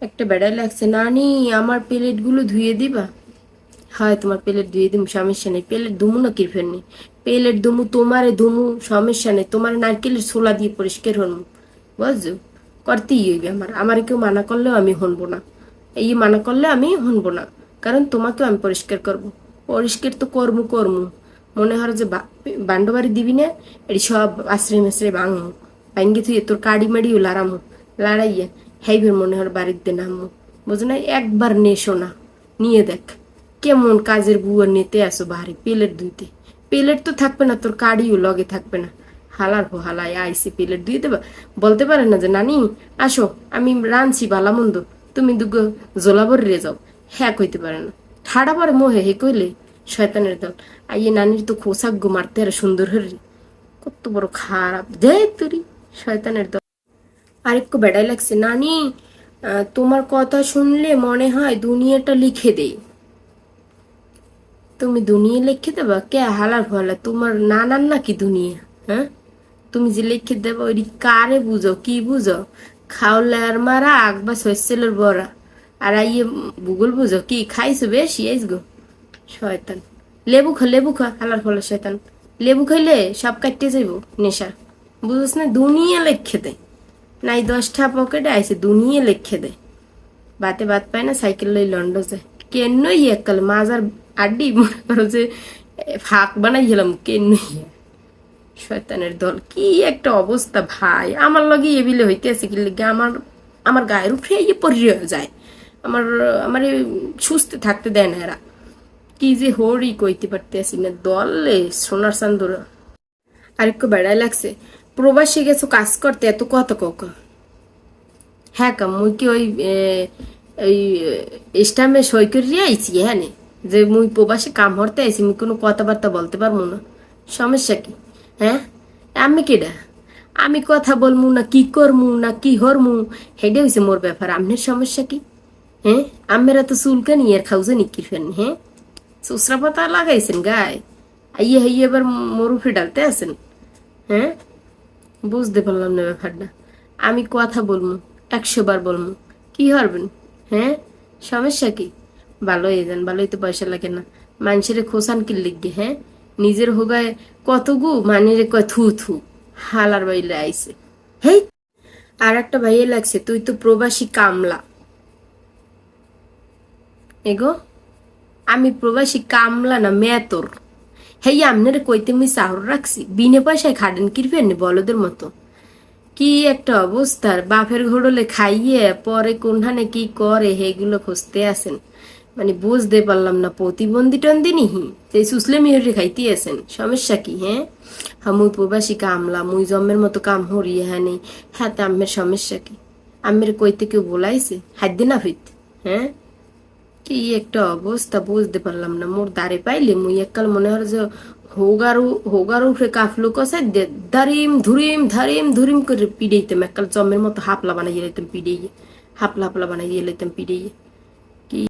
একটা বেড়াই লাগছে। নানি, আমার প্লেটগুলো ধুয়ে দিবা? হয়, তোমার প্লেট ধুয়ে দিম, সমস্যা নেই। প্লেট ধুমু না কিরফের নেই? প্লেট ধুমু, তোমারে ধুমু, সমস্যা নেই। তোমার নারকেলের ছোলা দিয়ে পরিষ্কার হনমু। বুঝছ? করতেই হইবে আমার। আমার কেউ মানা করলেও আমি হনবো না। এই মানা করলে আমি হনবো না। কারণ তোমাকেও আমি পরিষ্কার করব। পরিষ্কার তো কর্ম কর্ম। মনে হয় যে বান্ড বাড়ি দিবি না, এটি সব আশ্রয় মাশ্রয় ভাঙমু। ভাঙ্গি তুই তোর কাড়ি মাড়িও লাড়ামু। লাড়াইয়া হাইভের মনে হয় বাড়িতে নামো বুঝো না একবার নেশো না নিয়ে দেখ। কেমন কাজের বুয়া নিতে আসো বাহারে, পেলেট ধুইতে পেলেট তো থাকবে না, তোর কাড়িও লগে থাকবে না। হালার হো হালায়, আইসি প্লেট দিয়ে দেবা বলতে পারে না যে, নানি, আসো, আমি রাঁধছি ভালা মন্দ। তুমি দুগো জোলাবর রে যাও। হ্যাঁ কইতে পারে না। ঠাড়া পরে মোহে হে কইলে, শয়তানের দল, আইয়ে নানির তো খোসাক গো মারতে আর সুন্দর হরি কত বড় খারাপ। দে তুরি, শয়তানের দল। আরেকটু বেড়াই লাগছে। নানি তোমার কথা শুনলে মনে হয় দুনিয়াটা লিখে দেই। তুমি দুনিয়া লিখে দেবা? কে হালার ফলা তোমার নানার নাকি দুনিয়া হ্যাঁ? তুমি যে লিখে দেবা ওই কারে বুঝো, কি বুঝো? খাওয়ার মারা আকবা শস্যের বড়া। আর আইয়ে ভূগোল বুঝো? কি খাইছো বেশি? আইস গো, শয়তান। লেবু খা লেবু খা, হালার ফলা শয়তান। লেবু খাইলে সব কাটতে যাইব নেশা। বুঝছ না, দুনিয়া লেখে দেয় নাই দশটা পকেটে আইসে দুনিয়া লেখে দেয় বাতে বাত পায় না, সাইকেল লই লন্ড যায়। কেন একাল মাজার আড্ডি, মনে করো যে ফাঁক বানাই গেলাম কেন শয়তানের দল, কি একটা অবস্থা ভাই। আমার লগে এবিলে হইতে আছে কি লিগে, আমার আমার গায়ের উপরে ইয়ে পরিয়ে যায়। আমার আমার সুস্থ থাকতে দেয় না এরা। কি যে হরি কইতে পারতে আসি না, দলে সোনার চান্দুরা। আরেকটু বেড়াই লাগছে। প্রবাসী গেছো, কাজ করতে, এত কত কক হ্যাঁ কাম মুই কি ওই ওই স্টামে সই করিয়ে আইছি হ্যাঁ? যে মুই প্রবাসী কাম হরতে আইছি, মুই কোনো কথাবার্তা বলতে পারব না। সমস্যা কি? হ্যাঁ? আমি কেডা? আমি কথা বলমু না, কি করমু না, কি হরমু? হেডে হয়েছে মোর ব্যাপার, আমনের সমস্যা কি? হ্যাঁ? আমেরা তো চুলকে নিয়ে আর খাউছে নিকির ফেন হ্যাঁ? সুসরা পাতা লাগাইছেন গায়ে। আইয়ে হাইয়ে এবার মরুফে ডালতে আছেন হ্যাঁ? বুঝতে পারলাম না ব্যাপারটা। আমি কথা বলব, একশো বার বলব। কি হরবেন? হ্যাঁ? সমস্যা কি? ভালো হয়ে যান ভালোই তো পয়সা লাগে না। মানুষের খোসান কি লিখবে হ্যাঁ? নিজের হোগায় কত গু মানিরে কয় থু থু, হালার বাইলে আইছে। হেই! আর একটা ভাইয়ে লাগছে, তুই তো প্রবাসী কামলা। এগো? আমি প্রবাসী কামলা না মেতর হেই আমনের কইতে মুই সাহর রাখছি, বিনে পয়সায় খাটেন কিরফেন বলদের মতো? কি একটা অবস্থার, বাপের ঘোড়লে খাইয়ে পরে কোনখানে কি করে হেগুলো খুঁজতে আসেন। মানে বুঝতে পারলাম না, প্রতিবন্ধী টন্দি নিহি সেই সুসলে মিহরে খাইতে আসেন। সমস্যা কি হ্যাঁ? হ্যাঁ মুই প্রবাসী কামলা, মুই জম্মের মতো কাম হরিয়ে হ্যাঁ নেই হ্যাঁ তা আমের সমস্যা কি? আমের কইতে কেউ বলাইছে? হাদ্দি না হইত হ্যাঁ? কি একটা অবস্থা বুঝতে পারলাম না। মোর দাঁড়ে পাইলে মুই এককাল মনে হয় যে হোগারু হোগারু উঠে কাফলু কষাই দারিম ধুরিম, ধারিম ধুরিম করে পিড়াইতাম। এককাল জমের মতো হাপলা বানাইয়ে লাইতাম পিড়াইয়ে। হাপলা হাপলা বানাইয়ে লাইতাম পিড়াইয়ে।